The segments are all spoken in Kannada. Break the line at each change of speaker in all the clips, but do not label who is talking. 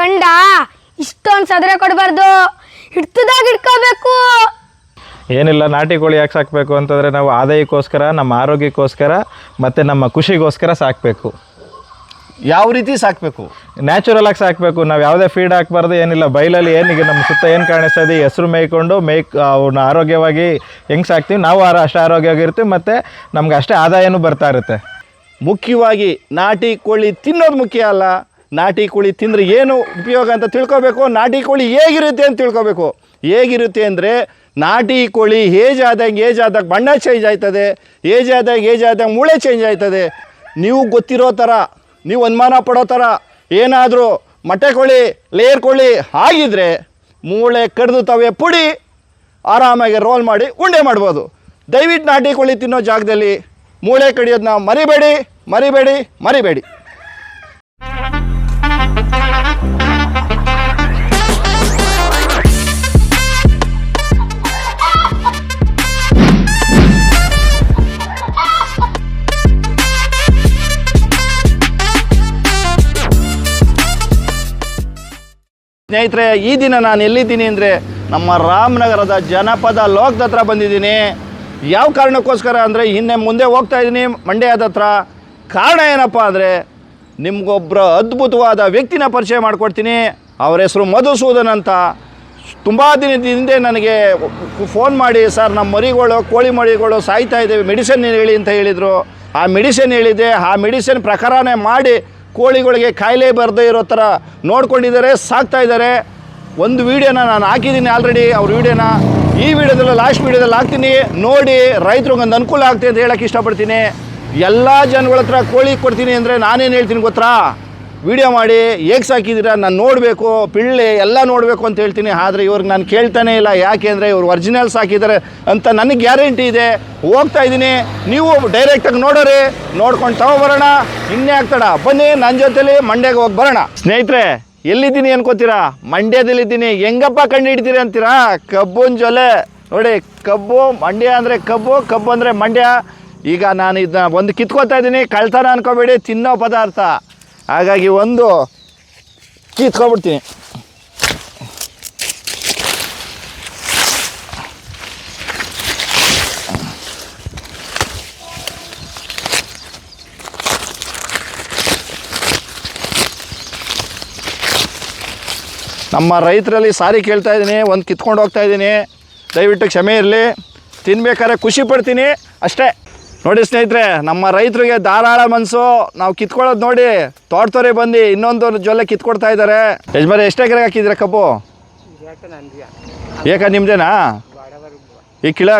ಗಂಡ ಇಷ್ಟೊಂದು ಸದ್ರೆ ಕೊಡಬಾರ್ದು. ಹಿಡ್ತದಾಗ ಹಿಡ್ಕೋಬೇಕು.
ಏನಿಲ್ಲ ನಾಟಿ ಕೋಳಿ ಯಾಕೆ ಸಾಕಬೇಕು ಅಂತಂದರೆ ನಾವು ಆದಾಯಕ್ಕೋಸ್ಕರ ನಮ್ಮ ಆರೋಗ್ಯಕ್ಕೋಸ್ಕರ ಮತ್ತು ನಮ್ಮ ಖುಷಿಗೋಸ್ಕರ ಸಾಕಬೇಕು.
ಯಾವ ರೀತಿ ಸಾಕಬೇಕು?
ನ್ಯಾಚುರಲ್ ಆಗಿ ಸಾಕಬೇಕು. ನಾವು ಯಾವುದೇ ಫೀಡ್ ಹಾಕ್ಬಾರ್ದು ಏನಿಲ್ಲ. ಬೈಲಲ್ಲಿ ಏನಿಗೆ ನಮ್ಮ ಸುತ್ತ ಏನು ಕಾಣಿಸ್ತಾ ಇದೆ ಹೆಸರು ಮೇಯ್ಕೊಂಡು ಮೇಯ್ ಅವನ್ನ ಆರೋಗ್ಯವಾಗಿ ಹೆಂಗೆ ಸಾಕ್ತೀವಿ ನಾವು ಆರ ಅಷ್ಟೇ ಆರೋಗ್ಯವಾಗಿರ್ತೀವಿ ಮತ್ತು ನಮ್ಗೆ ಅಷ್ಟೇ ಆದಾಯನೂ ಬರ್ತಾ ಇರುತ್ತೆ.
ಮುಖ್ಯವಾಗಿ ನಾಟಿ ಕೋಳಿ ತಿನ್ನೋದು ಮುಖ್ಯ ಅಲ್ಲ. ನಾಟಿ ಕೋಳಿ ತಿಂದರೆ ಏನು ಉಪಯೋಗ ಅಂತ ತಿಳ್ಕೊಬೇಕು? ನಾಟಿ ಕೋಳಿ ಹೇಗಿರುತ್ತೆ ಅಂತ ತಿಳ್ಕೊಬೇಕು? ಹೇಗಿರುತ್ತೆ ಅಂದರೆ ನಾಟಿ ಕೋಳಿ ಏಜ್ ಆದಾಗ ಏಜ್ ಆದಾಗ ಬಣ್ಣ ಚೇಂಜ್ ಆಯ್ತದೆ. ಏಜ್ ಆದಾಗ ಏಜ್ ಆದಾಗ ಮೂಳೆ ಚೇಂಜ್ ಆಯ್ತದೆ. ನೀವು ಗೊತ್ತಿರೋ ಥರ ನೀವು ಅನುಮಾನ ಪಡೋ ಥರ ಏನಾದರೂ ಮೊಟ್ಟೆ ಕೋಳಿ ಲೇಯರ್ ಕೋಳಿ ಆಗಿದ್ರೆ ಮೂಳೆ ಕಡಿದು ತವೆ ಪುಡಿ ಆರಾಮಾಗಿ ರೋಲ್ ಮಾಡಿ ಉಂಡೆ ಮಾಡ್ಬೋದು. ದಯವಿಟ್ಟು ನಾಟಿ ಕೋಳಿ ತಿನ್ನೋ ಜಾಗದಲ್ಲಿ ಮೂಳೆ ಕಡಿಯೋದನ್ನ ಮರಿಬೇಡಿ ಮರಿಬೇಡಿ ಮರಿಬೇಡಿ. ಸ್ನೇಹಿತರೆ, ಈ ದಿನ ನಾನು ಎಲ್ಲಿದ್ದೀನಿ ಅಂದರೆ ನಮ್ಮ ರಾಮನಗರದ ಜನಪದ ಲೋಕದ ಹತ್ರ ಬಂದಿದ್ದೀನಿ. ಯಾವ ಕಾರಣಕ್ಕೋಸ್ಕರ ಅಂದರೆ ಹಿಂದೆ ಮುಂದೆ ಹೋಗ್ತಾ ಇದ್ದೀನಿ ಮಂಡ್ಯದ ಹತ್ರ. ಕಾರಣ ಏನಪ್ಪ ಅಂದರೆ ನಿಮಗೊಬ್ಬರ ಅದ್ಭುತವಾದ ವ್ಯಕ್ತಿನ ಪರಿಚಯ ಮಾಡಿಕೊಡ್ತೀನಿ. ಅವರ ಹೆಸರು ಮಧುಸೂದನ್ ಅಂತ. ತುಂಬ ದಿನದ ಹಿಂದೆ ನನಗೆ ಫೋನ್ ಮಾಡಿ, ಸರ್, ನಮ್ಮ ಮರಿಗಳು, ಕೋಳಿ ಮರಿಗಳು ಸಾಯ್ತಾ ಇದ್ದೇವೆ ಮೆಡಿಸಿನ್ ಹೇಳಿ, ಅಂತ ಹೇಳಿದರು. ಆ ಮೆಡಿಸಿನ್ ಹೇಳಿದೆ ಆ ಮೆಡಿಸಿನ್ ಪ್ರಕಾರನೇ ಮಾಡಿ ಕೋಳಿಗಳಿಗೆ ಕಾಯಿಲೆ ಬರದೇ ಇರೋ ಥರ ನೋಡ್ಕೊಂಡಿದ್ದಾರೆ, ಸಾಕ್ತಾ ಇದ್ದಾರೆ. ಒಂದು ವೀಡಿಯೋನ ನಾನು ಹಾಕಿದ್ದೀನಿ ಆಲ್ರೆಡಿ ಅವ್ರ ವೀಡಿಯೋನ. ಈ ವಿಡಿಯೋದಲ್ಲಿ ಲಾಸ್ಟ್ ವೀಡಿಯೋದಲ್ಲಿ ಹಾಕ್ತೀನಿ. ನೋಡಿ ರೈತರಿಗೆ ಒಂದು ಅನುಕೂಲ ಆಗ್ತದೆ ಅಂತ ಹೇಳೋಕ್ಕೆ ಇಷ್ಟಪಡ್ತೀನಿ. ಎಲ್ಲ ಜನಗಳ ಹತ್ರ ಕೋಳಿ ಕೊಡ್ತೀನಿ ಅಂದರೆ ನಾನೇನು ಹೇಳ್ತೀನಿ ಗೊತ್ತಾ? ವಿಡಿಯೋ ಮಾಡಿ, ಹೇಗೆ ಸಾಕಿದ್ದೀರಾ ನಾನು ನೋಡಬೇಕು, ಪಿಳ್ಳೆ ಎಲ್ಲ ನೋಡಬೇಕು ಅಂತ ಹೇಳ್ತೀನಿ. ಆದರೆ ಇವ್ರಿಗೆ ನಾನು ಕೇಳ್ತಾನೆ ಇಲ್ಲ. ಯಾಕೆ ಅಂದರೆ ಇವ್ರು ಒರಿಜಿನಲ್ ಸಾಕಿದ್ದಾರೆ ಅಂತ ನನಗೆ ಗ್ಯಾರಂಟಿ ಇದೆ. ಹೋಗ್ತಾ ಇದ್ದೀನಿ. ನೀವು ಡೈರೆಕ್ಟಾಗಿ ನೋಡೋರಿ, ನೋಡ್ಕೊಂಡು ತಗೊಬರೋಣ ಇನ್ನೇ ಆಗ್ತಾಡ ಬನ್ನಿ ನನ್ನ ಜೊತೆಲಿ ಮಂಡ್ಯಗೆ ಹೋಗಿ ಬರೋಣ. ಸ್ನೇಹಿತರೆ, ಎಲ್ಲಿದ್ದೀನಿ ಅನ್ಕೋತೀರಾ ಮಂಡ್ಯದಲ್ಲಿದ್ದೀನಿ ಹೆಂಗಪ್ಪ ಕಂಡು ಹಿಡಿತೀರಿ ಅಂತೀರಾ? ಕಬ್ಬುನ ಜೊಲೆ. ನೋಡಿ, ಕಬ್ಬು ಮಂಡ್ಯ ಅಂದರೆ ಕಬ್ಬು ಕಬ್ಬು ಅಂದರೆ ಮಂಡ್ಯ. ಈಗ ನಾನು ಇದನ್ನ ಒಂದು ಕಿತ್ಕೋತಾ ಇದ್ದೀನಿ. ಕಳ್ತನ ಅನ್ಕೋಬೇಡಿ, ತಿನ್ನೋ ಪದಾರ್ಥ. ಹಾಗಾಗಿ ಒಂದು ಕಿತ್ಕೊಂಡ್ಬಿಡ್ತೀನಿ ನಮ್ಮ ರೈತರಲ್ಲಿ ಸಾರಿ ಕೇಳ್ತಾ ಇದ್ದೀನಿ, ಒಂದು ಕಿತ್ಕೊಂಡು ಹೋಗ್ತಾ ಇದ್ದೀನಿ. ದಯವಿಟ್ಟು ಕ್ಷಮೆ ಇರಲಿ. ತಿನ್ಬೇಕಾದ್ರೆ ಖುಷಿ ಪಡ್ತೀನಿ. ಅಷ್ಟೇ. ನೋಡಿ ಸ್ನೇಹಿತರೆ, ನಮ್ಮ ರೈತರಿಗೆ ಧಾರಾಳ ಮನಸ್ಸು. ನಾವು ಕಿತ್ಕೊಳ್ಳೋದು ನೋಡಿ ತೋಟದವರೇ ಬಂದು ಇನ್ನೊಂದು ಜೊಲ್ಲೆ ಕಿತ್ಕೊಡ್ತಾ ಇದ್ದಾರೆ. ಯಜಮಾನ ಎಷ್ಟು ಎಕರೆ ಹಾಕಿದ್ದೀರಾ ಕಬ್ಬು? ಏಕ ನಿಮ್ಮದೇನಾ ಈ ಕಿಳ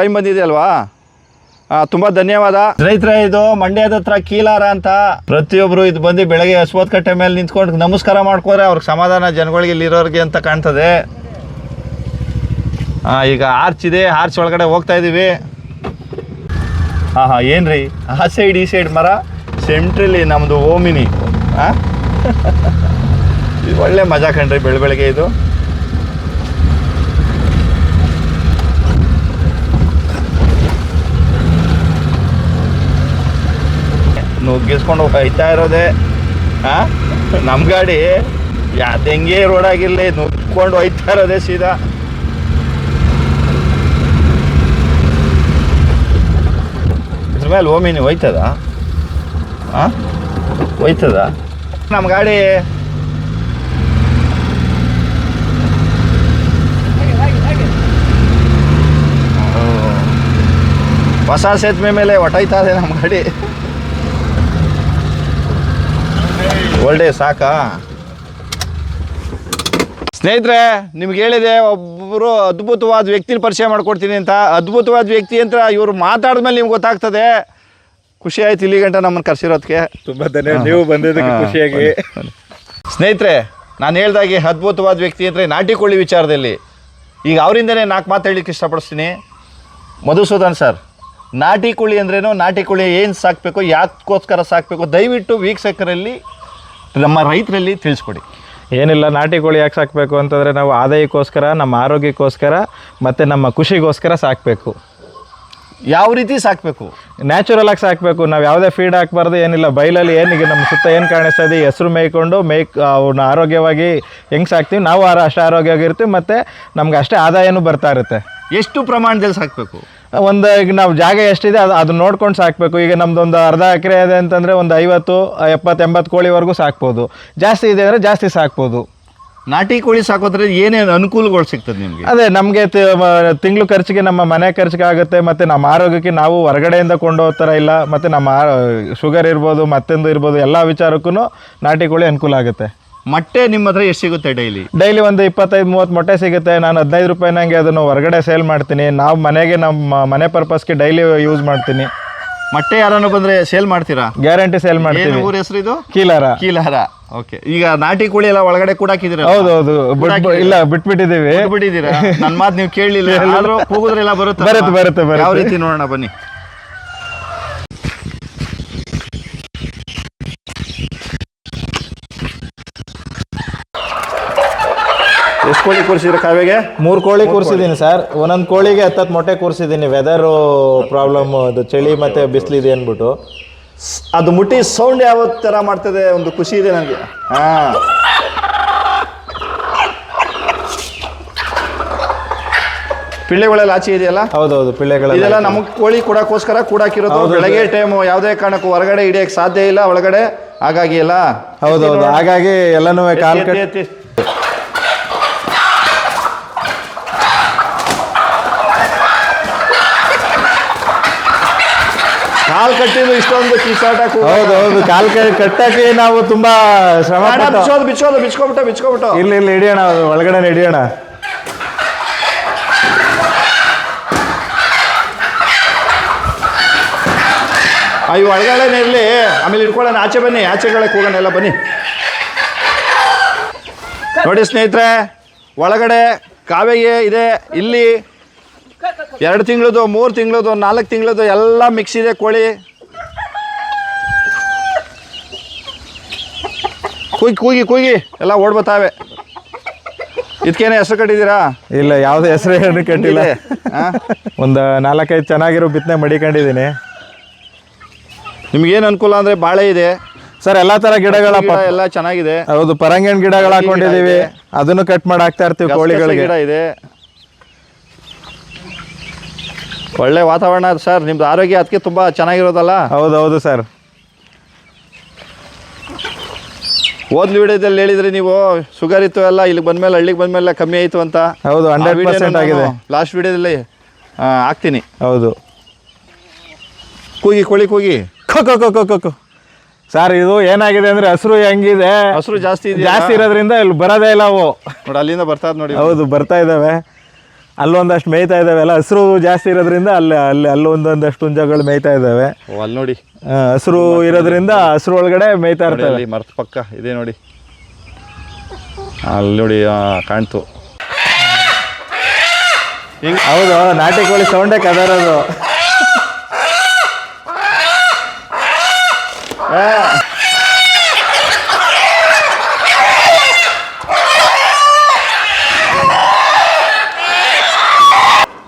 ಟೈಮ್ ಬಂದಿದೆ ಅಲ್ವಾ ತುಂಬ ಧನ್ಯವಾದ. ರೈತರೇ ಇದು ಮಂಡ್ಯದ ಹತ್ರ ಕೀಲಾರ ಅಂತ ಪ್ರತಿಯೊಬ್ರು ಇದು ಬಂದು ಬೆಳಗ್ಗೆ ಹಸುವತ್ ಕಟ್ಟೆ ಮೇಲೆ ನಿಂತ್ಕೊಂಡು ನಮಸ್ಕಾರ ಮಾಡ್ಕೋರೆ, ಅವ್ರಿಗೆ ಸಮಾಧಾನ ಜನಗಳಿಗೆ ಇಲ್ಲಿರೋರಿಗೆ ಅಂತ ಕಾಣ್ತದೆ. ಈಗ ಆರ್ಚ್ ಇದೆ, ಆರ್ಚ್ ಒಳಗಡೆ ಹೋಗ್ತಾ ಇದ್ದೀವಿ ಹಾಂ ಹಾಂ ಏನು ರೀ ಆ ಸೈಡ್ ಈ ಸೈಡ್ ಮರ ಸೆಂಟ್ರಲ್ಲಿ ನಮ್ಮದು ಓಮಿನಿ. ಹಾಂ ಇದು ಒಳ್ಳೆ ಮಜಾ ಕಣ್ರಿ ಬೆಳ ಬೆಳಗ್ಗೆ ಇದು. ನುಗ್ಗಿಸ್ಕೊಂಡು ಹೋಗ್ತಾ ಇರೋದೆ. ಹಾಂ ನಮ್ಮ ಗಾಡಿ ಯಾವ್ದು ಹೆಂಗೆ ರೋಡ್ ಆಗಿರಲಿ ನುಗ್ಕೊಂಡು ಹೋಯ್ತಾ ಇರೋದೆ ಸೀದಾ. ಮೇಲೆ ಓಮಿನಿ ಹೋಯ್ತದ? ಹಾಂ ಹೋಯ್ತದ? ನಮ್ಮ ಗಾಡಿ ಹೊಸ ಸೇತುವೆ ಮೇಲೆ ಹೊಟ್ಟೋಯ್ತಾ ಇದೆ ನಮ್ಮ ಗಾಡಿ. ಒಳ್ಳೆ ಸಾಕಾ? ಸ್ನೇಹಿತರೆ ನಿಮ್ಗೆ ಹೇಳಿದೆ ಒಬ್ಬರು ಅದ್ಭುತವಾದ ವ್ಯಕ್ತಿನ ಪರಿಚಯ ಮಾಡ್ಕೊಡ್ತೀನಿ ಅಂತ. ಅದ್ಭುತವಾದ ವ್ಯಕ್ತಿ ಅಂತ ಇವರು ಮಾತಾಡಿದ್ಮೇಲೆ ನಿಮ್ಗೆ ಗೊತ್ತಾಗ್ತದೆ. ಖುಷಿ ಆಯ್ತು ಇಲ್ಲಿ ಗಂಟ ನಮ್ಮನ್ನು ಕರೆಸಿರೋದಕ್ಕೆ
ತುಂಬ ಧನ್ಯವಾದ ನೀವು ಬಂದಿದ್ದಕ್ಕೆ ಖುಷಿಯಾಗಿ.
ಸ್ನೇಹಿತರೆ ನಾನು ಹೇಳ್ದಾಗೆ ಅದ್ಭುತವಾದ ವ್ಯಕ್ತಿ ಅಂದರೆ ನಾಟಿ ಕೋಳಿ ವಿಚಾರದಲ್ಲಿ. ಈಗ ಅವರಿಂದನೇ ನಾಲ್ಕು ಮಾತು ಹೇಳಲಿಕ್ಕೆ ಇಷ್ಟಪಡಿಸ್ತೀನಿ. ಮಧುಸೂದನ್ ಸರ್ ನಾಟಿ ಕೋಳಿ ಅಂದ್ರೇನು? ನಾಟಿ ಕೋಳಿ ಏನು ಸಾಕಬೇಕು ಯಾಕೋಸ್ಕರ ಸಾಕಬೇಕು ದಯವಿಟ್ಟು ವೀಕ್ಷಕರಲ್ಲಿ ನಮ್ಮ ರೈತರಲ್ಲಿ ತಿಳಿಸ್ಕೊಡಿ.
ಏನಿಲ್ಲ ನಾಟಿ ಕೋಳಿ ಯಾಕೆ ಸಾಕಬೇಕು ಅಂತಂದರೆ ನಾವು ಆದಾಯಕ್ಕೋಸ್ಕರ ನಮ್ಮ ಆರೋಗ್ಯಕ್ಕೋಸ್ಕರ ಮತ್ತು ನಮ್ಮ ಖುಷಿಗೋಸ್ಕರ ಸಾಕಬೇಕು.
ಯಾವ ರೀತಿ ಸಾಕಬೇಕು?
ನ್ಯಾಚುರಲ್ ಆಗಿ ಸಾಕಬೇಕು. ನಾವು ಯಾವುದೇ ಫೀಡ್ ಹಾಕ್ಬಾರ್ದು ಏನಿಲ್ಲ. ಬೈಲಲ್ಲಿ ಏನಿಗೆ ನಮ್ಮ ಸುತ್ತ ಏನು ಕಾಣಿಸ್ತಾ ಇದೆ ಹೆಸರು ಮೇಯ್ಕೊಂಡು ಮೇಯ್ಕ್ ಅವನ್ನ ಆರೋಗ್ಯವಾಗಿ ಹೆಂಗೆ ಸಾಕ್ತೀವಿ ನಾವು ಆರ ಅಷ್ಟೇ ಆರೋಗ್ಯವಾಗಿರ್ತೀವಿ ಮತ್ತು ನಮ್ಗೆ ಅಷ್ಟೇ ಆದಾಯನೂ ಬರ್ತಾ ಇರುತ್ತೆ.
ಎಷ್ಟು ಪ್ರಮಾಣದಲ್ಲಿ ಸಾಕಬೇಕು?
ಒಂದು ಈಗ ನಾವು ಜಾಗ ಎಷ್ಟಿದೆ ಅದು ಅದನ್ನ ನೋಡ್ಕೊಂಡು ಸಾಕಬೇಕು. ಈಗ ನಮ್ದು ಒಂದು ಅರ್ಧ ಎಕರೆ ಇದೆ ಅಂತಂದರೆ ಒಂದು ಐವತ್ತು ಎಪ್ಪತ್ತು ಎಂಬತ್ತು ಕೋಳಿವರೆಗೂ ಸಾಕ್ಬೋದು. ಜಾಸ್ತಿ ಇದೆ ಅಂದರೆ ಜಾಸ್ತಿ ಸಾಕ್ಬೋದು.
ನಾಟಿ ಕೋಳಿ ಸಾಕೋದ್ರೆ ಏನೇನು ಅನುಕೂಲಗಳು ಸಿಗ್ತದೆ ನಿಮಗೆ?
ಅದೇ ನಮಗೆ ತಿಂಗಳು ಖರ್ಚಿಗೆ ನಮ್ಮ ಮನೆ ಖರ್ಚಿಗೆ ಆಗುತ್ತೆ ಮತ್ತು ನಮ್ಮ ಆರೋಗ್ಯಕ್ಕೆ ನಾವು ಹೊರಗಡೆಯಿಂದ ಕೊಂಡು ಥರ ಇಲ್ಲ ಮತ್ತು ನಮ್ಮ ಶುಗರ್ ಇರ್ಬೋದು ಮತ್ತೊಂದು ಇರ್ಬೋದು ಎಲ್ಲ ವಿಚಾರಕ್ಕೂ ನಾಟಿ ಕೋಳಿ ಅನುಕೂಲ ಆಗುತ್ತೆ.
ಮೊಟ್ಟೆ ನಿಮ್ಮ ಹತ್ರ ಎಷ್ಟು ಸಿಗುತ್ತೆ ಡೈಲಿ
ಡೈಲಿ ಒಂದು ಇಪ್ಪತ್ತೈದು ಮೂವತ್ತು ಮೊಟ್ಟೆ ಸಿಗುತ್ತೆ. ನಾನು ಹದಿನೈದು ರೂಪಾಯಿನಂಗೆ ಅದನ್ನು ಹೊರಗಡೆ ಸೇಲ್ ಮಾಡ್ತೀನಿ. ನಾವು ಮನೆಗೆ ನಮ್ಮ ಮನೆ ಪರ್ಪಸ್ಗೆ ಡೈಲಿ ಯೂಸ್ ಮಾಡ್ತೀನಿ.
ಮೊಟ್ಟೆ ಯಾರನ್ನು ಬಂದ್ರೆ ಸೇಲ್ ಮಾಡ್ತೀರಾ?
ಗ್ಯಾರಂಟಿ ಸೇಲ್
ಏನು
ಮಾಡ್ತೀವಿ.
ಊರ ಹೆಸರು ಇದು?
ಕೀಲಾರ.
ಕೀಲಾರ. ಓಕೆ ಈಗ ನಾಟಿ ಕೋಳಿ ಎಲ್ಲ ಒಳಗಡೆ ಕೂಡ ಹಾಕಿದಿರ
ಹೌದೌದು. ಹೌದು ಬಿಟ್- ಇಲ್ಲ ಬಿಟ್ಬಿಟ್ಟಿದ್ದೀವಿ.
ಬಿಟ್ಟಿದ್ದೀರಾ ನನ್ನ ಮಾತು ನೀವು ಕೇಳಲಿಲ್ಲ. ಆದ್ರೂ ಕೂಗುದ್ರೆಲ್ಲ ಬರುತ್ತೆ
ಬರುತ್ತೆ, ಬರುತ್ತೆ, ಬರುತ್ತೆ.
ಯಾವ ರೀತಿ ನೋಡೋಣ ಬನ್ನಿ. ಕೋಳಿ ಕೂರಿಸಿದ್ರೆ ಕಾವ್ಯಗೆ?
ಮೂರು ಕೋಳಿ ಕೂರಿಸಿದ್ದೀನಿ ಸರ್. ಒಂದೊಂದು ಕೋಳಿಗೆ ಹತ್ತತ್ತು ಮೊಟ್ಟೆ ಕೂರಿಸಿದ್ದೀನಿ. ವೆದರು ಪ್ರಾಬ್ಲಮ್ ಅದು ಚಳಿ ಮತ್ತು ಬಿಸಿಲಿದೆ ಅಂದ್ಬಿಟ್ಟು.
ಅದು ಮುಟ್ಟಿ ಸೌಂಡ್ ಯಾವ ಥರ ಮಾಡ್ತದೆ ಒಂದು ಖುಷಿ ಇದೆ ನನಗೆ. ಹಾಂ. ಪಿಳ್ಳೆಗಳೆಲ್ಲ ಆಚೆ ಇದೆಯಲ್ಲ?
ಹೌದೌದು ಪಿಳ್ಳೆಗಳೆಲ್ಲ
ಇದೆಲ್ಲ ನಮಗೆ ಕೋಳಿ ಕೊಡಕ್ಕೋಸ್ಕರ ಕೂಡಾಕಿರೋದು ಬೆಳಗ್ಗೆ ಟೈಮು ಯಾವುದೇ ಕಾರಣಕ್ಕೂ ಹೊರಗಡೆ ಹಿಡಿಯೋಕ್ಕೆ ಸಾಧ್ಯ ಇಲ್ಲ ಒಳಗಡೆ ಹಾಗಾಗಿ ಎಲ್ಲ
ಹೌದೌದು ಹಾಗಾಗಿ ಎಲ್ಲನೂ ಕಾಲ್
ಎತ್ತಿ, ಕಾಲ್ ಕಟ್ಟಿದ್ದು ಇಷ್ಟೊಂದು ಕಿಸಾಟಕ್ಕೂ
ಹೌದು ಹೌದು. ಕಾಲ್ ಕಟ್ಟಕ್ಕೆ ನಾವು ತುಂಬಾ ಶ್ರಮ
ಬಿಚ್ಚೋದು ಬಿಚ್ಚೋದು ಬಿಚ್ಕೊಬಿಟ್ಟ ಬಿಚ್ಕೊಬಿಟ್ಟು.
ಇಲ್ಲಿ ಇಲ್ಲಿ ಹಿಡಿಯೋಣ ಒಳಗಡೆ ಹಿಡಿಯೋಣ
ಅಯ್ಯೋ ಒಳಗಡೆನೇ ಇರಲಿ. ಆಮೇಲೆ ಇಟ್ಕೊಳ್ಳೋಣ ಆಚೆ ಬನ್ನಿ ಆಚೆಗಳಕ್ಕೆ ಹೋಗೋಣ ಎಲ್ಲ ಬನ್ನಿ. ನೋಡಿ ಸ್ನೇಹಿತರೆ ಒಳಗಡೆ ಕಾವೇಗೆ ಇದೆ ಇಲ್ಲಿ ಎರಡು ತಿಂಗಳದು ಮೂರು ತಿಂಗಳದು ನಾಲ್ಕು ತಿಂಗಳದು ಎಲ್ಲ ಮಿಕ್ಸ್ ಇದೆ ಕೋಳಿ. ಕೂಗಿ ಕೂಗಿ ಕೂಗಿ ಎಲ್ಲ ಓಡ್ಬತ್ತಾವೆ ಇದಕ್ಕೇನೆ ಹೆಸರು ಕಟ್ಟಿದ್ದೀರಾ?
ಇಲ್ಲ ಯಾವ್ದು ಹೆಸರು ಏನು ಕಟ್ಟಿಲ್ಲ. ಒಂದು ನಾಲ್ಕೈದು ಚೆನ್ನಾಗಿರೋ ಬಿತ್ತನೆ ಮಡಿಕೊಂಡಿದ್ದೀನಿ.
ನಿಮ್ಗೇನು ಅನುಕೂಲ ಅಂದರೆ ಬಾಳೆ ಇದೆ.
ಸರ್ ಎಲ್ಲ ತರ ಗಿಡಗಳ
ಗಿಡ ಎಲ್ಲ ಚೆನ್ನಾಗಿದೆ.
ಹೌದು ಪರಂಗಿನ ಗಿಡಗಳು ಹಾಕೊಂಡಿದೀವಿ. ಅದನ್ನು ಕಟ್ ಮಾಡಿ ಹಾಕ್ತಾ ಇರ್ತೀವಿ ಕೋಳಿಗಳಿಗೆ.
ಗಿಡ ಇದೆ. ಒಳ್ಳೆ ವಾತಾವರಣ ಸರ್ ನಿಮ್ದು ಆರೋಗ್ಯ ಅದಕ್ಕೆ ತುಂಬಾ ಚೆನ್ನಾಗಿರೋದಲ್ಲ?
ಹೌದು ಹೌದು ಸರ್.
ಓದ್ಲು ವಿಡಿಯೋದಲ್ಲಿ ಹೇಳಿದ್ರಿ ನೀವು ಶುಗರ್ ಇತ್ತು ಎಲ್ಲ ಇಲ್ಲಿ ಬಂದ್ಮೇಲೆ ಹಳ್ಳಿಗೆ ಬಂದ್ಮೇಲೆ ಕಮ್ಮಿ ಆಯಿತು ಅಂತ.
ಹೌದು ಹಂಡ್ರೆಡ್ ಪರ್ಸೆಂಟ್ ಆಗಿದೆ.
ಲಾಸ್ಟ್ ವಿಡಿಯೋದಲ್ಲಿ ಹಾಕ್ತೀನಿ.
ಹೌದು.
ಕೂಗಿ ಕೋಳಿ ಕೂಗಿ.
ಖೋ ಖೋ ಖೋ ಖೋ ಖೋ. ಖೋ ಸರ್ ಇದು ಏನಾಗಿದೆ ಅಂದ್ರೆ ಹಸಿರು ಹೆಂಗಿದೆ?
ಹಸಿರು ಜಾಸ್ತಿ
ಜಾಸ್ತಿ ಇರೋದ್ರಿಂದ ಇಲ್ಲಿ ಬರೋದೇ ಇಲ್ಲ ಅವು.
ನೋಡಿ ಅಲ್ಲಿಂದ ಬರ್ತಾ ನೋಡಿ.
ಹೌದು ಬರ್ತಾ ಇದ್ದಾವೆ ಅಲ್ಲೊಂದಷ್ಟು ಮೇಯ್ತಾ ಇದ್ದಾವೆ. ಅಲ್ಲ ಹಸಿರು ಜಾಸ್ತಿ ಇರೋದ್ರಿಂದ ಅಲ್ಲಿ ಅಲ್ಲಿ ಅಲ್ಲೊಂದೊಂದಷ್ಟು ಹುಂಜಗಳು ಮೇಯ್ತಾ ಇದ್ದಾವೆ.
ಅಲ್ಲಿ ನೋಡಿ.
ಹಸಿರು ಇರೋದ್ರಿಂದ ಹಸಿರು ಒಳಗಡೆ ಮೇಯ್ತಾ
ಇರ್ತಾರೆ
ಇರ್ತವೆ.
ಅಲ್ಲಿ ಮರದ ಪಕ್ಕ ಇದೆ ನೋಡಿ. ಅಲ್ಲಿ ನೋಡಿ ಆ, ಕಾಣ್ತು.
ಹೌದು ನಾಟಿ ಕೋಳಿ ಸೌಂಡೇ ಕದರೋದು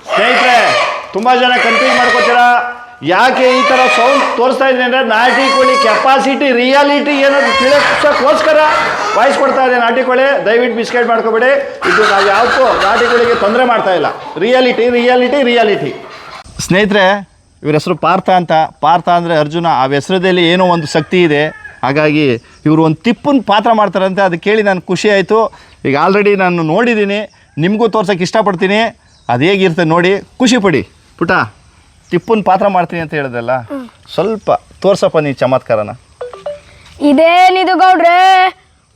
ಸ್ನೇಹಿತರೆ ತುಂಬಾ ಜನ ಕನ್ಫ್ಯೂಸ್ ಮಾಡ್ಕೋತೀರಾ? ಯಾಕೆ ಈ ಥರ ಸೌಂಡ್ ತೋರಿಸ್ತಾ ಇದ್ದೀನಿ ಅಂದರೆ ನಾಟಿ ಕೋಳಿ ಕೆಪಾಸಿಟಿ ರಿಯಾಲಿಟಿ ಏನಾದರೂ ತಿಳಿಸೋಕ್ಕೋಸ್ಕರ ವಾಯ್ಸ್ ಕೊಡ್ತಾ ಇದೆ ನಾಟಿ ಕೋಳಿ. ದಯವಿಟ್ಟು ಬಿಸ್ಕೆಟ್ ಮಾಡ್ಕೋಬೇಡಿ. ಇದು ನಾವು ಯಾವತ್ತೂ ನಾಟಿ ಕೋಳಿಗೆ ತೊಂದರೆ ಮಾಡ್ತಾ ಇಲ್ಲ. ರಿಯಾಲಿಟಿ ರಿಯಾಲಿಟಿ ರಿಯಾಲಿಟಿ ಸ್ನೇಹಿತರೆ, ಇವ್ರ ಹೆಸರು ಪಾರ್ಥ ಅಂತ. ಪಾರ್ಥ ಅಂದರೆ ಅರ್ಜುನ. ಆ ಹೆಸರದಲ್ಲಿ ಏನೋ ಒಂದು ಶಕ್ತಿ ಇದೆ. ಹಾಗಾಗಿ ಇವರು ಒಂದು ತಿಪ್ಪನ್ನು ಪಾತ್ರ ಮಾಡ್ತಾರಂತೆ. ಅದು ಕೇಳಿ ನಾನು ಖುಷಿ ಆಯಿತು. ಈಗ ಆಲ್ರೆಡಿ ನಾನು ನೋಡಿದ್ದೀನಿ ನಿಮಗೂ ತೋರ್ಸೋಕ್ಕೆ ಇಷ್ಟಪಡ್ತೀನಿ. ಅದು ಹೇಗಿರ್ತದೆ ನೋಡಿ ಖುಷಿ ಪಡಿ. ಪುಟ ಟಿಪ್ಪುನ್ ಪಾತ್ರ ಮಾಡ್ತೀನಿ ಅಂತ ಹೇಳಿದಲ್ಲ ಸ್ವಲ್ಪ ತೋರ್ಸಪ್ಪ ನೀ ಚಮತ್ಕಾರನ.
ಇದೇನಿದು ಗೌಡ್ರೆ?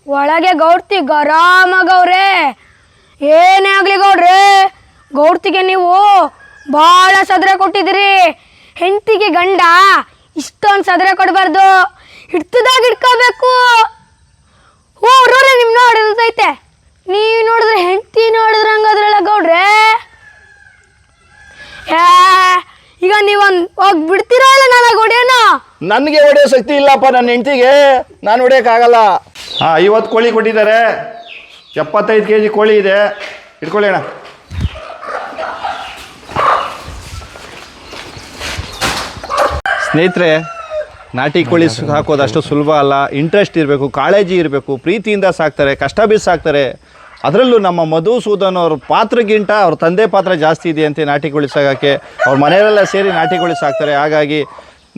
ಒಳಗೆ ಗೌಡ್ತಿ ಗೌರೆ ಏನೇ ಆಗ್ಲಿ ಗೌಡ್ರೆ ಗೌಡ್ತಿಗೆ ನೀವು ಭಾಳ ಸದ್ರೆ ಕೊಟ್ಟಿದ್ದೀರಿ. ಹೆಂಡತಿಗೆ ಗಂಡ ಇಷ್ಟೊಂದು ಸದ್ರೆ ಕೊಡಬಾರ್ದು. ಹಿಡ್ತದಾಗ ಇಟ್ಕೋಬೇಕು ಓ ರೋರೆ ನಿಮ್ ನೋಡಿದೈತೆ ನೀವು ನೀವೊಂದು ಬಿಡ್ತೀರಾ ಇಲ್ಲ ನನಗೆ ಹೊಡೆಯೋಣ
ನನಗೆ ಹೊಡೆಯೋ ಶಕ್ತಿ ಇಲ್ಲಪ್ಪ ನನ್ನ ಹೆಂಡತಿಗೆ. ನಾನು ಹೊಡೆಯೋಕ್ಕಾಗಲ್ಲ. ಹಾಂ ಐವತ್ತು ಕೋಳಿ ಕೊಟ್ಟಿದ್ದಾರೆ. ಎಪ್ಪತ್ತೈದು ಕೆ ಜಿ ಕೋಳಿ ಇದೆ. ಇಟ್ಕೊಳ್ಳಿ ಅಣ್ಣ. ಸ್ನೇಹಿತರೆ ನಾಟಿ ಕೋಳಿ ಸಾಕೋದು ಅಷ್ಟು ಸುಲಭ ಅಲ್ಲ. ಇಂಟ್ರೆಸ್ಟ್ ಇರಬೇಕು ಕಾಳಜಿ ಇರಬೇಕು ಪ್ರೀತಿಯಿಂದ ಸಾಕ್ತಾರೆ ಕಷ್ಟ ಬಿದ್ದು ಸಾಕ್ತಾರೆ ಅದರಲ್ಲೂ ನಮ್ಮ ಮಧುಸೂದನ್ ಅವ್ರ ಪಾತ್ರಗಿಂತ ಅವ್ರ ತಂದೆ ಪಾತ್ರ ಜಾಸ್ತಿ ಇದೆ ಅಂತ ನಾಟಿ ಕೋಳಿ ಸಾಕೋಕ್ಕೆ ಅವ್ರ ಮನೆಯವರೆಲ್ಲ ಸೇರಿ ನಾಟಿ ಕೋಳಿ ಸಾಕ್ತಾರೆ. ಹಾಗಾಗಿ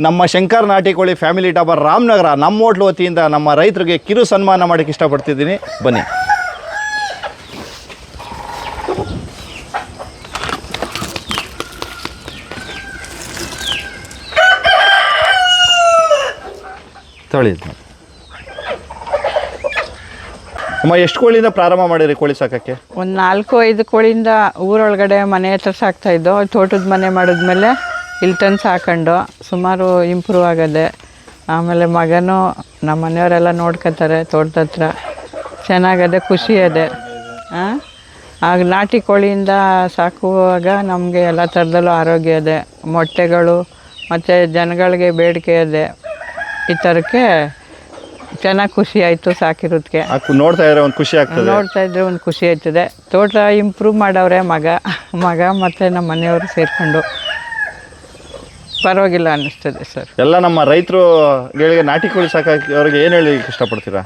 ನಮ್ಮ ಶಂಕರ್ ನಾಟಿ ಕೋಳಿ ಫ್ಯಾಮಿಲಿ ಡಾಬರ್ ರಾಮನಗರ, ನಮ್ಮ ಹೋಟ್ಲು ವತಿಯಿಂದ ನಮ್ಮ ರೈತರಿಗೆ ಕಿರು ಸನ್ಮಾನ ಮಾಡೋಕ್ಕೆ ಇಷ್ಟಪಡ್ತಿದ್ದೀನಿ. ಬನ್ನಿ. ತೊಳಿ ಅಮ್ಮ, ಎಷ್ಟು ಕೋಳಿಯಿಂದ ಪ್ರಾರಂಭ ಮಾಡಿರಿ ಕೋಳಿ ಸಾಕಕ್ಕೆ?
ಒಂದು ನಾಲ್ಕು, ಐದು ಕೋಳಿಯಿಂದ ಊರೊಳಗಡೆ ಮನೆ ಹತ್ರ ಸಾಕ್ತಾ ಇದ್ದೋ, ತೋಟದ ಮನೆ ಮಾಡಿದ್ಮೇಲೆ ಇಲ್ಲಿ ತಂದು ಸಾಕೊಂಡು. ಸುಮಾರು ಇಂಪ್ರೂವ್ ಆಗದೆ. ಆಮೇಲೆ ಮಗನೂ ನಮ್ಮ ಮನೆಯವರೆಲ್ಲ ನೋಡ್ಕೊತಾರೆ ತೋಟದ ಹತ್ರ. ಚೆನ್ನಾಗದೆ ಖುಷಿ ಹಾಂ ಆಗ ನಾಟಿ ಕೋಳಿಯಿಂದ ಸಾಕುವಾಗ ನಮಗೆ ಎಲ್ಲ ಥರದಲ್ಲೂ ಆರೋಗ್ಯ ಇದೆ. ಮೊಟ್ಟೆಗಳು, ಮತ್ತು ಜನಗಳಿಗೆ ಬೇಡಿಕೆ ಇದೆ. ಈ ಥರಕ್ಕೆ ಚೆನ್ನಾಗಿ ಖುಷಿ ಆಯಿತು ಸಾಕಿರೋದಕ್ಕೆ
ನೋಡ್ತಾ ಇದ್ರೆ ಒಂದು ಖುಷಿ ಆಗ್ತದೆ.
ನೋಡ್ತಾ ಇದ್ರೆ ಒಂದು ಖುಷಿ ಆಯ್ತದೆ. ತೋಟ ಇಂಪ್ರೂವ್ ಮಾಡವ್ರೆ ಮಗ. ಮಗ ಮತ್ತು ನಮ್ಮ ಮನೆಯವರು ಸೇರಿಕೊಂಡು. ಪರವಾಗಿಲ್ಲ ಅನ್ನಿಸ್ತದೆ ಸರ್.
ಎಲ್ಲ ನಮ್ಮ ರೈತರು ರೈತರುಗಳಿಗೆ ನಾಟಿ ಕೋಳಿ ಸಾಕಿ ಅವ್ರಿಗೆ ಏನು ಹೇಳಿ ಇಷ್ಟಪಡ್ತೀರಾ?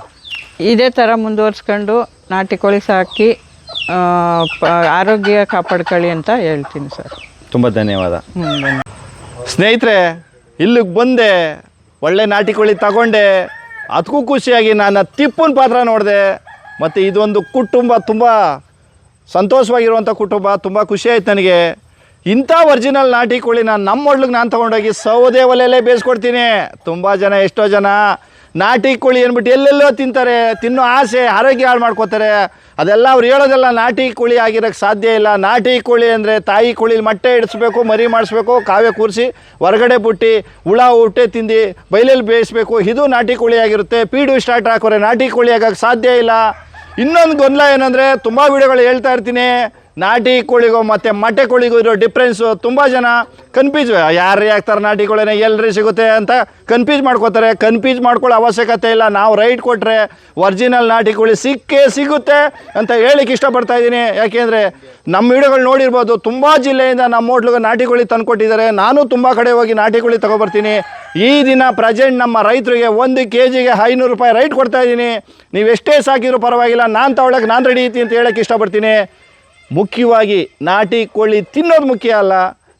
ಇದೇ ಥರ ಮುಂದುವರ್ಸ್ಕೊಂಡು ನಾಟಿ ಕೋಳಿ ಸಾಕಿ ಆ, ಪ ಆರೋಗ್ಯ ಕಾಪಾಡ್ಕೊಳ್ಳಿ ಅಂತ ಹೇಳ್ತೀನಿ ಸರ್.
ತುಂಬ ಧನ್ಯವಾದ.
ಹ್ಞೂ
ಸ್ನೇಹಿತರೆ ಇಲ್ಲಿಗೆ ಬಂದೆ ಒಳ್ಳೆ ನಾಟಿ ಕೋಳಿ ತಗೊಂಡೆ. ಅದಕ್ಕೂ ಖುಷಿಯಾಗಿ ನಾನು ತಿಪ್ಪನ ಪಾತ್ರ ನೋಡಿದೆ. ಮತ್ತು ಇದೊಂದು ಕುಟುಂಬ ತುಂಬ ಸಂತೋಷವಾಗಿರುವಂಥ ಕುಟುಂಬ, ತುಂಬ ಖುಷಿ ಆಯ್ತು ನನಗೆ. ಇಂಥ ಒರಿಜಿನಲ್ ನಾಟಿ ಕೋಳಿ ನಾನು ನಮ್ಮ ಹೋಟ್ಲಿಗೆ ನಾನು ತೊಗೊಂಡೋಗಿ ಸೌದೆ ಒಲೆಯಲ್ಲೇ ಬೇಯಿಸ್ಕೊಡ್ತೀನಿ. ತುಂಬ ಜನ, ಎಷ್ಟೋ ಜನ ನಾಟಿ ಕೋಳಿ ಅಂದ್ಬಿಟ್ಟು ಎಲ್ಲೆಲ್ಲೋ ತಿಂತಾರೆ, ತಿನ್ನೋ ಆಸೆ, ಆರೋಗ್ಯ ಹಾಳು ಮಾಡ್ಕೋತಾರೆ. ಅದೆಲ್ಲ ಅವ್ರು ಹೇಳೋದೆಲ್ಲ, ನಾಟಿ ಕೋಳಿ ಆಗಿರೋಕ್ಕೆ ಸಾಧ್ಯ ಇಲ್ಲ. ನಾಟಿ ಕೋಳಿ ಅಂದರೆ ತಾಯಿ ಕೋಳಿಲಿ ಮೊಟ್ಟೆ ಇಡಿಸ್ಬೇಕು, ಮರಿ ಮಾಡಿಸ್ಬೇಕು ಕಾವೇ ಕೂರಿಸಿ, ಹೊರಗಡೆ ಬುಟ್ಟಿ, ಹುಳ ಊಟೆ ತಿಂದು, ಬೈಲಲ್ಲಿ ಬೇಯಿಸ್ಬೇಕು. ಇದು ನಾಟಿ ಕೋಳಿ ಆಗಿರುತ್ತೆ. ಪೀಡು ಸ್ಟಾರ್ಟ್ ಹಾಕೋರೆ ನಾಟಿ ಕೋಳಿ ಆಗೋಕ್ಕೆ ಸಾಧ್ಯ ಇಲ್ಲ. ಇನ್ನೊಂದು ಗೊಂದಲ ಏನಂದರೆ, ತುಂಬ ವಿಡಿಯೋಗಳು ಹೇಳ್ತಾ ಇರ್ತೀನಿ. ನಾಟಿ ಕೋಳಿಗೂ ಮತ್ತು ಮೊಟ್ಟೆ ಕೋಳಿಗೂ ಇರೋ ಡಿಫ್ರೆನ್ಸು ತುಂಬ ಜನ ಕನ್ಫ್ಯೂಸ್ ಯಾರು ಆಗ್ತಾರೆ ನಾಟಿ ಕೋಳಿನ ಎಲ್ಲರಿ ಸಿಗುತ್ತೆ ಅಂತ ಕನ್ಫ್ಯೂಸ್ ಮಾಡ್ಕೋತಾರೆ. ಕನ್ಫ್ಯೂಸ್ ಮಾಡ್ಕೊಳ್ಳೋ ಅವಶ್ಯಕತೆ ಇಲ್ಲ. ನಾವು ರೈಟ್ ಕೊಟ್ಟರೆ ಒರಿಜಿನಲ್ ನಾಟಿ ಕೋಳಿ ಸಿಕ್ಕೇ ಸಿಗುತ್ತೆ ಅಂತ ಹೇಳಿಕ್ಕೆ ಇಷ್ಟಪಡ್ತಾ ಇದ್ದೀನಿ. ಯಾಕೆಂದರೆ ನಮ್ಮ ವಿಡಿಯೋಗಳು ನೋಡಿರ್ಬೋದು. ತುಂಬ ಜಿಲ್ಲೆಯಿಂದ ನಮ್ಮ ಹೋಟ್ಲಿಗೆ ನಾಟಿ ಕೋಳಿ ತಂದುಕೊಟ್ಟಿದ್ದಾರೆ. ನಾನು ತುಂಬ ಕಡೆ ಹೋಗಿ ನಾಟಿ ಕೋಳಿ ತೊಗೊಬರ್ತೀನಿ. ಈ ದಿನ ಪ್ರೆಸೆಂಟ್ ನಮ್ಮ ರೈತರಿಗೆ ಒಂದು ಕೆ ಜಿಗೆ ಐನೂರು ರೂಪಾಯಿ ರೈಟ್ ಕೊಡ್ತಾ ಇದ್ದೀನಿ. ನೀವು ಎಷ್ಟೇ ಸಾಕಿದ್ರು ಪರವಾಗಿಲ್ಲ. ನಾನು ತೊಗೊಳಕ್ಕೆ ನಾನು ರೆಡಿ ಐತಿ ಅಂತ ಹೇಳಕ್ಕೆ ಇಷ್ಟಪಡ್ತೀನಿ. ಮುಖ್ಯವಾಗಿ ನಾಟಿ ಕೋಳಿ ತಿನ್ನೋದು ಮುಖ್ಯ ಅಲ್ಲ.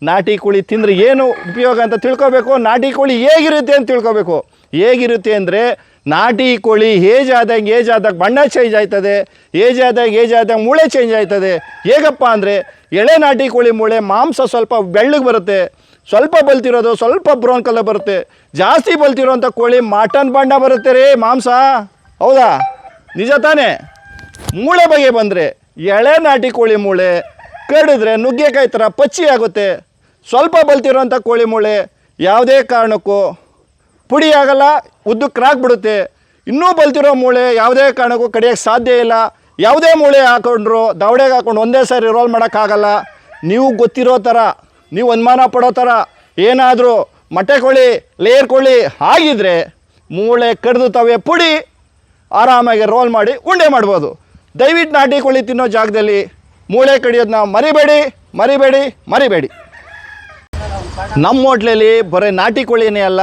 ನಾಟಿ ಕೋಳಿ ತಿಂದರೆ ಏನು ಉಪಯೋಗ ಅಂತ ತಿಳ್ಕೊಬೇಕು? ನಾಟಿ ಕೋಳಿ ಹೇಗಿರುತ್ತೆ ಅಂತ ತಿಳ್ಕೊಬೇಕು. ಹೇಗಿರುತ್ತೆ ಅಂದರೆ ನಾಟಿ ಕೋಳಿ ಏಜ್ ಆದಾಗ ಏಜ್ ಆದಾಗ ಬಣ್ಣ ಚೇಂಜ್ ಆಯ್ತದೆ. ಏಜ್ ಆದಾಗ ಏಜ್ ಆದಾಗ ಮೂಳೆ ಚೇಂಜ್ ಆಯ್ತದೆ. ಹೇಗಪ್ಪ ಅಂದರೆ ಎಳೆ ನಾಟಿ ಕೋಳಿ ಮೂಳೆ ಮಾಂಸ ಸ್ವಲ್ಪ ಬೆಳ್ಳಗೆ ಬರುತ್ತೆ. ಸ್ವಲ್ಪ ಬಲ್ತಿರೋದು ಸ್ವಲ್ಪ ಬ್ರೌನ್ ಕಲರ್ ಬರುತ್ತೆ. ಜಾಸ್ತಿ ಬಲ್ತಿರೋಂಥ ಕೋಳಿ ಮಟನ್ ಬಣ್ಣ ಬರುತ್ತೆ ರೀ ಮಾಂಸ. ಹೌದಾ? ನಿಜ ತಾನೇ? ಮೂಳೆ ಬಗೆ ಬಂದರೆ ಎಳೆ ನಾಟಿ ಕೋಳಿ ಮೂಳೆ, ಕಡಿದ್ರೆ ನುಗ್ಗೆಕಾಯಿ ಥರ ಪಚ್ಚಿ ಆಗುತ್ತೆ. ಸ್ವಲ್ಪ ಬಲ್ತಿರೋಂಥ ಕೋಳಿ ಮೂಳೆ, ಯಾವುದೇ ಕಾರಣಕ್ಕೂ ಪುಡಿ ಆಗಲ್ಲ, ಉದ್ದಕ್ಕೆ ರಾಕ್ಬಿಡುತ್ತೆ ಇನ್ನೂ ಬಲ್ತಿರೋ ಮೂಳೆ ಯಾವುದೇ ಕಾರಣಕ್ಕೂ ಕಡಿಯೋಕ್ಕೆ ಸಾಧ್ಯ ಇಲ್ಲ. ಯಾವುದೇ ಮೂಳೆ ಹಾಕೊಂಡ್ರು ದವಡೆಗೆ ಹಾಕೊಂಡು ಒಂದೇ ಸಾರಿ ರೋಲ್ ಮಾಡೋಕ್ಕಾಗಲ್ಲ ನೀವು ಗೊತ್ತಿರೋ ಥರ ನೀವು ಅನುಮಾನ ಪಡೋ ಥರ ಏನಾದರೂ ಮೊಟ್ಟೆ ಕೋಳಿ ಲೇಯರ್ ಕೋಳಿ ಆಗಿದ್ರೆ ಮೂಳೆ ಕಡಿದು ತವೆ ಪುಡಿ ಆರಾಮಾಗಿ ರೋಲ್ ಮಾಡಿ ಉಂಡೆ ಮಾಡ್ಬೋದು. ದಯವಿಟ್ಟು ನಾಟಿ ಕೋಳಿ ತಿನ್ನೋ ಜಾಗದಲ್ಲಿ ಮೂಳೆ ಕಡಿಯೋದನ್ನ ಮರಿಬೇಡಿ ಮರಿಬೇಡಿ ಮರಿಬೇಡಿ. ನಮ್ಮ ಹೋಟ್ಲಲ್ಲಿ ಬರೀ ನಾಟಿ ಕೋಳಿನೇ ಅಲ್ಲ,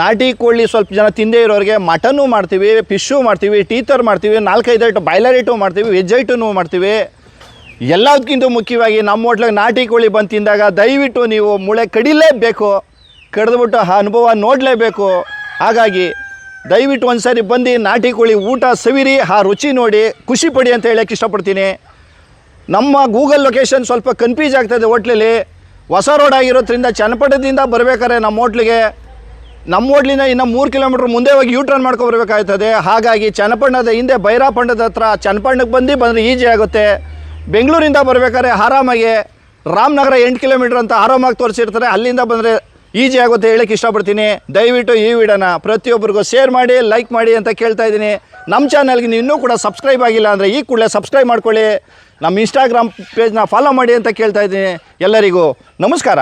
ನಾಟಿ ಕೋಳಿ ಸ್ವಲ್ಪ ಜನ ತಿಂದೇ ಇರೋರಿಗೆ ಮಟನ್ನು ಮಾಡ್ತೀವಿ, ಫಿಶ್ಶು ಮಾಡ್ತೀವಿ ಟೀತರ್ ಮಾಡ್ತೀವಿ ನಾಲ್ಕೈದು ಐಟು ಬಾಯ್ಲರ್ ಐಟು ಮಾಡ್ತೀವಿ ವೆಜ್ ಐಟೂ ಮಾಡ್ತೀವಿ. ಎಲ್ಲದಕ್ಕಿಂತ ಮುಖ್ಯವಾಗಿ ನಮ್ಮ ಹೋಟ್ಲಿಗೆ ನಾಟಿ ಕೋಳಿ ಬಂದು ತಿಂದಾಗ ದಯವಿಟ್ಟು ನೀವು ಮೂಳೆ ಕಡಿಲೇಬೇಕು, ಕಡಿದ್ಬಿಟ್ಟು ಆ ಅನುಭವ ನೋಡಲೇಬೇಕು. ಹಾಗಾಗಿ ದಯವಿಟ್ಟು ಒಂದು ಸಾರಿ ಬಂದು ನಾಟಿ ಕೋಳಿ ಊಟ ಸವಿರಿ, ಆ ರುಚಿ ನೋಡಿ, ಖುಷಿ ಪಡಿ ಅಂತ ಹೇಳಕ್ಕೆ ಇಷ್ಟಪಡ್ತೀನಿ. ನಮ್ಮ ಗೂಗಲ್ ಲೊಕೇಶನ್ ಸ್ವಲ್ಪ ಕನ್ಫ್ಯೂಸ್ ಆಗ್ತದೆ ಹೋಟ್ಲಲ್ಲಿ. ಹೊಸ ರೋಡ್ ಆಗಿರೋದ್ರಿಂದ ಚನ್ನಪಟ್ಟಣದಿಂದ ಬರಬೇಕಾದ್ರೆ ನಮ್ಮ ಹೋಟ್ಲಿಗೆ. ನಮ್ಮ ಹೋಟ್ಲಿನ ಇನ್ನು ಮೂರು ಕಿಲೋಮೀಟ್ರ್ ಮುಂದೆ ಹೋಗಿ ಯೂ ಟರ್ನ್ ಮಾಡ್ಕೊಬರ್ಬೇಕಾಗ್ತದೆ ಹಾಗಾಗಿ ಚನ್ನಪಟ್ಟಣದ ಹಿಂದೆ ಬೈರಾಪಟ್ಟಣದ ಹತ್ರ ಚನ್ನಪಟ್ಟಣಕ್ಕೆ ಬಂದು ಬಂದರೆ ಈಜಿ ಆಗುತ್ತೆ. ಬೆಂಗಳೂರಿಂದ ಬರಬೇಕಾದ್ರೆ ಆರಾಮಾಗಿ. ರಾಮನಗರ ಎಂಟು ಕಿಲೋಮೀಟ್ರ್ ಅಂತ ಆರಾಮಾಗಿ ತೋರಿಸಿರ್ತಾರೆ. ಅಲ್ಲಿಂದ ಬಂದರೆ ಈಜಿ ಆಗುತ್ತೆ ಹೇಳಕ್ಕೆ ಇಷ್ಟಪಡ್ತೀನಿ. ದಯವಿಟ್ಟು ಈ ವಿಡಿಯೋನ ಪ್ರತಿಯೊಬ್ಬರಿಗೂ ಶೇರ್ ಮಾಡಿ ಲೈಕ್ ಮಾಡಿ ಅಂತ ಕೇಳ್ತಾ ಇದ್ದೀನಿ. ನಮ್ಮ ಚಾನಲ್ಗೆ ನೀವು ಇನ್ನೂ ಕೂಡ ಸಬ್ಸ್ಕ್ರೈಬ್ ಆಗಿಲ್ಲ ಅಂದರೆ ಈ ಕೂಡಲೇ ಸಬ್ಸ್ಕ್ರೈಬ್ ಮಾಡ್ಕೊಳ್ಳಿ. ನಮ್ಮ ಇನ್ಸ್ಟಾಗ್ರಾಮ್ ಪೇಜ್ನ ಫಾಲೋ ಮಾಡಿ ಅಂತ ಕೇಳ್ತಾ ಇದ್ದೀನಿ. ಎಲ್ಲರಿಗೂ ನಮಸ್ಕಾರ.